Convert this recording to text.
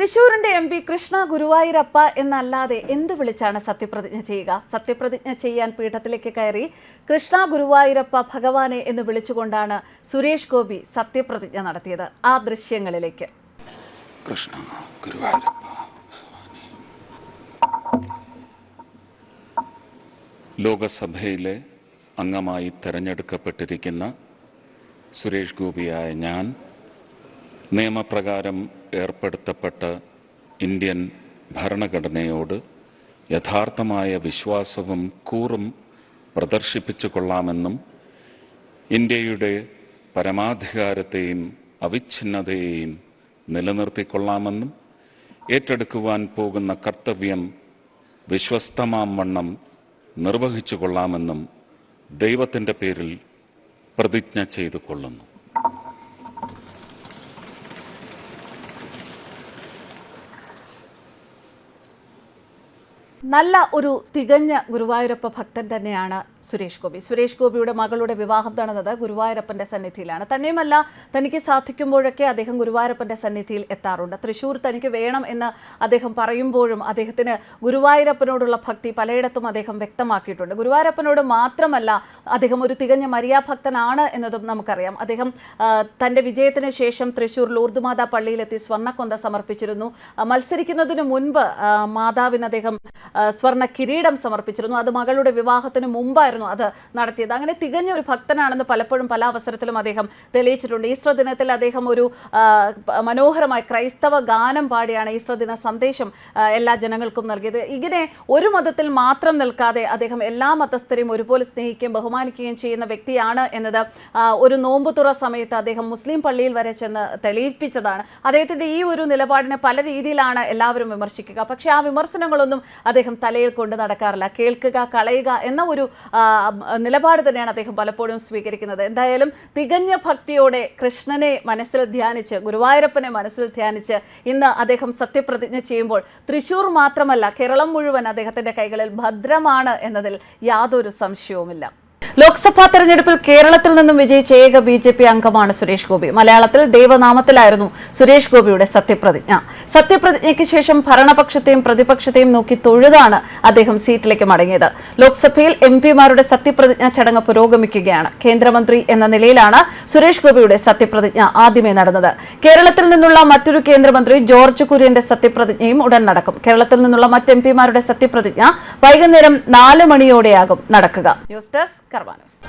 തൃശൂരിന്റെ M P Krishna Guruvayurappa എന്നല്ലാതെ എന്ത് വിളിച്ചാണ് സത്യപ്രതിജ്ഞ ചെയ്യുക? സത്യപ്രതിജ്ഞ ചെയ്യാൻ പീഠത്തിലേക്ക് കയറി കൃഷ്ണ ഗുരുവായൂരപ്പ ഭഗവാനെ എന്ന് വിളിച്ചുകൊണ്ടാണ് സുരേഷ് ഗോപി സത്യപ്രതിജ്ഞ നടത്തിയത്. ആ ദൃശ്യങ്ങളിലേക്ക്. കൃഷ്ണ ലോകസഭയിലെ അംഗമായി തെരഞ്ഞെടുക്കപ്പെട്ടിരിക്കുന്ന സുരേഷ് ഗോപിയായ ഞാൻ നിയമപ്രകാരം ഏർപ്പെടുത്തപ്പെട്ട ഇന്ത്യൻ ഭരണഘടനയോട് യഥാർത്ഥമായ വിശ്വാസവും കൂറും പ്രദർശിപ്പിച്ചു കൊള്ളാമെന്നും ഇന്ത്യയുടെ പരമാധികാരത്തെയും അവിഛിന്നതയെയും നിലനിർത്തിക്കൊള്ളാമെന്നും ഏറ്റെടുക്കുവാൻ പോകുന്ന കർത്തവ്യം വിശ്വസ്തമാം വണ്ണം നിർവഹിച്ചു കൊള്ളാമെന്നും ദൈവത്തിന്റെ പേരിൽ പ്രതിജ്ഞ ചെയ്തു കൊള്ളുന്നു നല്ല ഒരു തികഞ്ഞ ഗുരുവായൂരപ്പ ഭക്തൻ തന്നെയാണ് സുരേഷ് ഗോപി. സുരേഷ് ഗോപിയുടെ മകളുടെ വിവാഹം നടന്നത് ഗുരുവായൂരപ്പന്റെ സന്നിധിയിലാണ്. തന്നെയുമല്ല തനിക്ക് സാധിക്കുമ്പോഴൊക്കെ അദ്ദേഹം ഗുരുവായൂരപ്പന്റെ സന്നിധിയിൽ എത്താറുണ്ട്. തൃശൂർ തനിക്ക് വേണം എന്ന് അദ്ദേഹം പറയുമ്പോഴും അദ്ദേഹത്തിന് ഗുരുവായൂരപ്പനോടുള്ള ഭക്തി പലയിടത്തും അദ്ദേഹം വ്യക്തമാക്കിയിട്ടുണ്ട്. ഗുരുവായൂരപ്പനോട് മാത്രമല്ല അദ്ദേഹം ഒരു തികഞ്ഞ മര്യാഭക്തനാണ് എന്നതും നമുക്കറിയാം. അദ്ദേഹം തന്റെ വിജയത്തിന് ശേഷം തൃശൂർ ലൂർദുമാതാ പള്ളിയിലെത്തി സ്വർണക്കൊന്ത സമർപ്പിച്ചിരുന്നു. മത്സരിക്കുന്നതിന് മുൻപ് മാതാവിന് അദ്ദേഹം സ്വർണ കിരീടം സമർപ്പിച്ചിരുന്നു. അത് മകളുടെ വിവാഹത്തിന് മുമ്പായിരുന്നു അത് നടത്തിയത്. അങ്ങനെ തികഞ്ഞ ഒരു ഭക്തനാണെന്ന് പലപ്പോഴും പല അവസരത്തിലും അദ്ദേഹം തെളിയിച്ചിട്ടുണ്ട്. ഈസ്റ്റർ ദിനത്തിൽ അദ്ദേഹം ഒരു മനോഹരമായ ക്രൈസ്തവ ഗാനം പാടിയാണ് ഈസ്റ്റർ ദിന സന്ദേശം എല്ലാ ജനങ്ങൾക്കും നൽകിയത്. ഇങ്ങനെ ഒരു മതത്തിൽ മാത്രം നിൽക്കാതെ അദ്ദേഹം എല്ലാ മതസ്ഥരെയും ഒരുപോലെ സ്നേഹിക്കുകയും ബഹുമാനിക്കുകയും ചെയ്യുന്ന വ്യക്തിയാണ് എന്നത് ഒരു നോമ്പുതുറ സമയത്ത് അദ്ദേഹം മുസ്ലിം പള്ളിയിൽ വരെ ചെന്ന് തെളിയിപ്പിച്ചതാണ്. അദ്ദേഹത്തിന്റെ ഈ ഒരു നിലപാടിനെ പല രീതിയിലാണ് എല്ലാവരും വിമർശിക്കുക. പക്ഷേ ആ വിമർശനങ്ങളൊന്നും അദ്ദേഹം തലയിൽ കൊണ്ട് നടക്കാറില്ല. കേൾക്കുക കളയുക എന്ന ഒരു നിലപാട് തന്നെയാണ് അദ്ദേഹം പലപ്പോഴും സ്വീകരിക്കുന്നത്. എന്തായാലും തികഞ്ഞ ഭക്തിയോടെ കൃഷ്ണനെ മനസ്സിൽ ധ്യാനിച്ച് ഗുരുവായൂരപ്പനെ മനസ്സിൽ ധ്യാനിച്ച് ഇന്ന് അദ്ദേഹം സത്യപ്രതിജ്ഞ ചെയ്യുമ്പോൾ തൃശൂർ മാത്രമല്ല കേരളം മുഴുവൻ അദ്ദേഹത്തിന്റെ കൈകളിൽ ഭദ്രമാണ് എന്നതിൽ യാതൊരു സംശയവുമില്ല. ലോക്സഭാ തെരഞ്ഞെടുപ്പിൽ കേരളത്തിൽ നിന്നും വിജയിച്ച ഏക ബി ജെ പി അംഗമാണ് സുരേഷ് ഗോപി. മലയാളത്തിൽ ദൈവനാമത്തിലായിരുന്നു സുരേഷ് ഗോപിയുടെ സത്യപ്രതിജ്ഞ. സത്യപ്രതിജ്ഞയ്ക്ക് ശേഷം ഭരണപക്ഷത്തെയും പ്രതിപക്ഷത്തെയും നോക്കി തൊഴുതാണ് അദ്ദേഹം സീറ്റിലേക്ക് മടങ്ങിയത്. ലോക്സഭയിൽ എം പിമാരുടെ സത്യപ്രതിജ്ഞ ചടങ്ങ് പുരോഗമിക്കുകയാണ്. കേന്ദ്രമന്ത്രി എന്ന നിലയിലാണ് സുരേഷ് ഗോപിയുടെ സത്യപ്രതിജ്ഞ ആദ്യമേ നടന്നത്. കേരളത്തിൽ നിന്നുള്ള മറ്റൊരു കേന്ദ്രമന്ത്രി ജോർജ് കുര്യന്റെ സത്യപ്രതിജ്ഞയും ഉടൻ നടക്കും. കേരളത്തിൽ നിന്നുള്ള മറ്റ് എം പിമാരുടെ സത്യപ്രതിജ്ഞ വൈകുന്നേരം നാല് മണിയോടെയാകും നടക്കുക. News desk Carvanos.